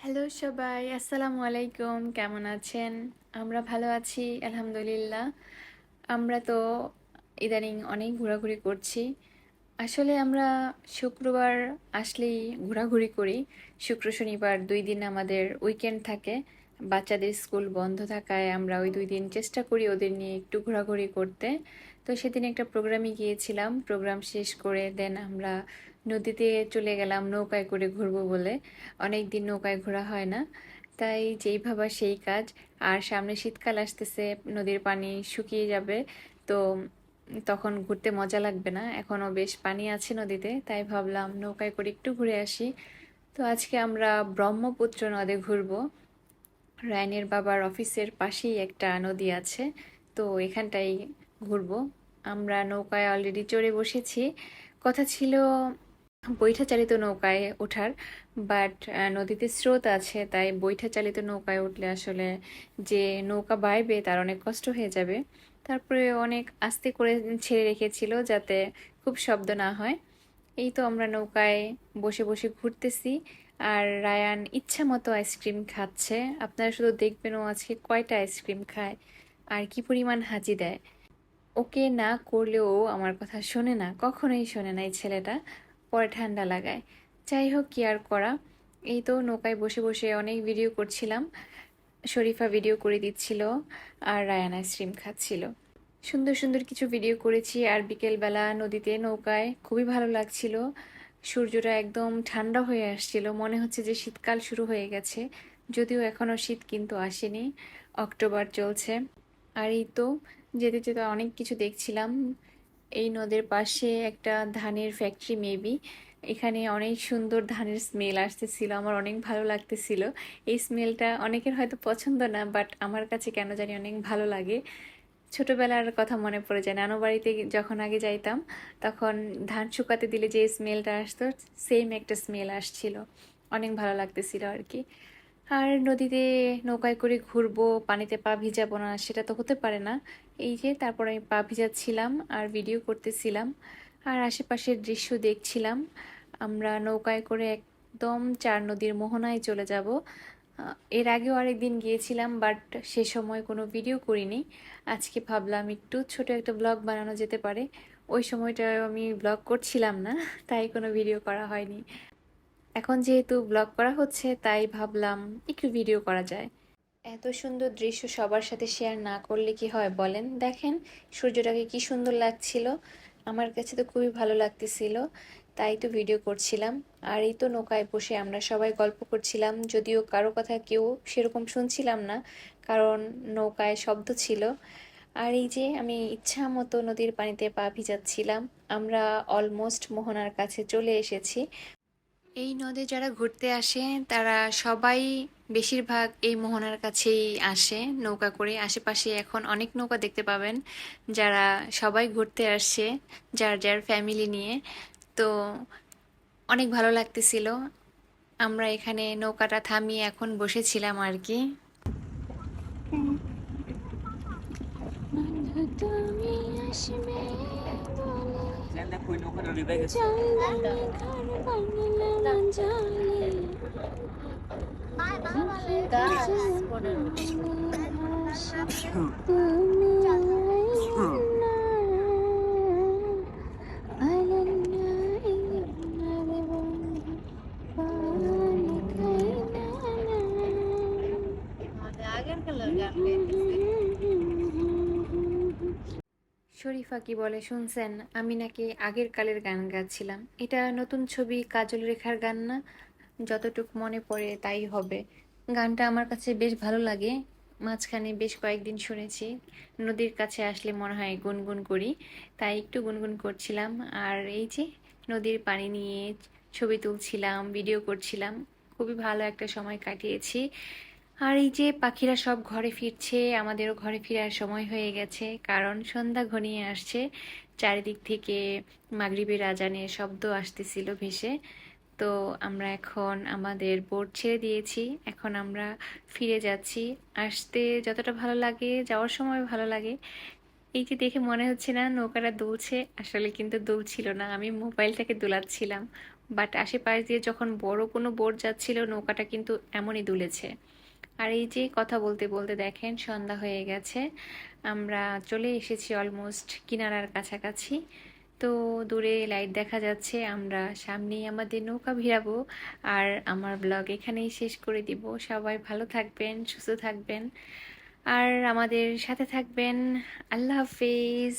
Hello সবাই। আসসালামু আলাইকুম। কেমন আছেন? আমরা ভালো আছি, আলহামদুলিল্লাহ। আমরা তো ইদানিং অনেক ঘোরাঘুরি করছি। আসলে আমরা শুক্রবার আসলেই ঘোরাঘুরি করি। শুক্র, শনিবার দুই দিন আমাদের উইকেন্ড থাকে। বাচ্চাদের স্কুল বন্ধ থাকায় আমরা ওই দুই দিন চেষ্টা করি ওদের নিয়ে একটু ঘোরাঘুরি করতে। তো সেদিন একটা প্রোগ্রামে গিয়েছিলাম, প্রোগ্রাম শেষ করে দেন আমরা নদীতে চলে গেলাম নৌকায় করে ঘুরবো বলে। অনেক দিন নৌকায় ঘোরা হয় না। তাই যেই ভাবা সেই কাজ। আর সামনে শীতকাল আসতেছে, নদীর পানি শুকিয়ে যাবে, তো তখন ঘুরতে মজা লাগবে না। এখনও বেশ পানি আছে নদীতে, তাই ভাবলাম নৌকায় করে একটু ঘুরে আসি। তো আজকে আমরা ব্রহ্মপুত্র নদে ঘুরবো। রায়নের বাবার অফিসের পাশেই একটা নদী আছে, তো এখানটাই ঘুরবো। আমরা নৌকায় অলরেডি চড়ে বসেছি। কথা ছিল বৈঠা চালিত নৌকায় ওঠার বাট নদীতে স্রোত আছে, তাই বৈঠা চালিত নৌকায় উঠলে আসলে যে নৌকা বাইবে তার অনেক কষ্ট হয়ে যাবে। তারপরে অনেক আস্তে করে ছেড়ে রেখেছিল যাতে খুব শব্দ না হয়। এই তো আমরা নৌকায় বসে বসে ঘুরতেছি। আর রায়ান ইচ্ছা মতো আইসক্রিম খাচ্ছে। আপনারা শুধু দেখবেন ও আজকে কয়টা আইসক্রিম খায় আর কি পরিমাণ হাজি দেয়। ওকে না করলেও আমার কথা শোনে না, কখনোই শোনে না এই ছেলেটা। পরে ঠান্ডা লাগায়। যাই হোক, কি আর করা? এই তো নৌকায় বসে বসে অনেক ভিডিও করছিলাম। শরীফা ভিডিও করে দিচ্ছিল আর রায়ান আইসক্রিম খাচ্ছিল। সুন্দর সুন্দর কিছু ভিডিও করেছি আর বিকেলবেলা নদীতে নৌকায় খুবই ভালো লাগছিল। সূর্যটা একদম ঠান্ডা হয়ে আসছিল। মনে হচ্ছে যে শীতকাল শুরু হয়ে গেছে। যদিও এখনও শীত কিন্তু আসেনি। অক্টোবর চলছে। আর এই তো যেতে যেতে অনেক কিছু দেখছিলাম। এই নদের পাশে একটা ধানের ফ্যাক্টরি মেবি এখানে অনেক সুন্দর ধানের স্মেল আসতেছিল। আমার অনেক ভালো লাগতেছিল। এই স্মেলটা অনেকের হয়তো পছন্দ না বাট আমার কাছে কেন জানি অনেক ভালো লাগে। ছোটবেলার কথা মনে পড়ে যায়। নানু বাড়িতে যখন আগে যাইতাম, তখন ধান শুকাতে দিলে যে স্মেলটা আসতো সেম একটা স্মেল আসছিল। অনেক ভালো লাগতেছিল আর কি আর নদীতে নৌকায় করে ঘুরবো, পানিতে পা ভিজাবো না, সেটা তো হতে পারে না। এই যে তারপর আমি পা ভিজাচ্ছিলাম আর ভিডিও করতেছিলাম। আর আশেপাশের দৃশ্য দেখছিলাম। আমরা নৌকায় করে একদম চার নদীর মোহনায় চলে যাব। এর আগেও আরেকদিন গিয়েছিলাম বাট সে সময় কোনো ভিডিও করিনি। আজকে ভাবলাম একটু ছোট একটা ব্লগ বানানো যেতে পারে। ওই সময়টা আমি ব্লগ করছিলাম না, তাই কোনো ভিডিও করা হয়নি। এখন যেহেতু ব্লগ করা হচ্ছে, তাই ভাবলাম একটু ভিডিও করা যায়। এত সুন্দর দৃশ্য সবার সাথে শেয়ার না করলে কি হয় বলেন? দেখেন, সূর্যটাকে কি সুন্দর লাগছিল। আমার কাছে তো খুবই ভালো লাগতেছিল। তাই তো ভিডিও করছিলাম। আর এই তো নৌকায় বসে আমরা সবাই গল্প করছিলাম। যদিও কারও কথা কেউ সেরকম শুনছিলাম না, কারণ নৌকায় শব্দ ছিল। আর এই যে আমি ইচ্ছা মতো নদীর পানিতে পা ভিজাচ্ছিলাম, আমরা অলমোস্ট মোহনার কাছে চলে এসেছি। এই নদে যারা ঘুরতে আসে, তারা সবাই বেশিরভাগ এই মোহনার কাছেই আসে নৌকা করে। আশেপাশে এখন অনেক নৌকা দেখতে পাবেন, যারা সবাই ঘুরতে আসছে, যার যার ফ্যামিলি নিয়ে। তো অনেক ভালো লাগতেছিল। আমরা এখানে নৌকাটা থামিয়ে এখন বসেছিলাম আর কি। তুমি শরীফা কি বলে শুনছেন? আমি নাকি আগের কালের গান গাচ্ছিলাম। এটা নতুন ছবি কাজল রেখার গান না? যতটুক মনে পড়ে তাই হবে। গানটা আমার কাছে বেশ ভালো লাগে। মাঝখানে বেশ কয়েকদিন শুনেছি। নদীর কাছে আসলে মনে হয় গুনগুন করি। তাই একটু গুনগুন করছিলাম। আর এই যে নদীর পানি নিয়ে ছবি তুলছিলাম, ভিডিও করছিলাম। খুবই ভালো একটা সময় কাটিয়েছি। আর এই যে পাখিরা সব ঘরে ফিরছে, আমাদেরও ঘরে ফেরার সময় হয়ে গেছে, কারণ সন্ধ্যা ঘনিয়ে আসছে। চারিদিক থেকে মাগরিবের আজানের শব্দ আসতেছিল ভেসে। তো আমরা এখন আমাদের বোট ছেড়ে দিয়েছি, এখন আমরা ফিরে যাচ্ছি। আসতে যতটা ভালো লাগে, যাওয়ার সময় ভালো লাগে। এই যে দেখে মনে হচ্ছে না নৌকাটা দুলছে, আসলে কিন্তু দুলছিল না, আমি মোবাইলটাকে দোলাচ্ছিলাম। বাট আশেপাশ দিয়ে যখন বড় কোনো বোট যাচ্ছিল, নৌকাটা কিন্তু এমনই দুলেছে। আর এই যে কথা বলতে বলতে দেখেন, সন্ধ্যা হয়ে গেছে। আমরা চলে এসেছি অলমোস্ট কিনারার কাছাকাছি। তো দূরে লাইট দেখা যাচ্ছে, আমরা সামনেই আমাদের নৌকা ভিড়াবো। আর আমার ব্লগ এখানেই শেষ করে দিব। সবাই ভালো থাকবেন, সুস্থ থাকবেন। আর আমাদের সাথে থাকবেন, আল্লাহ হাফিজ।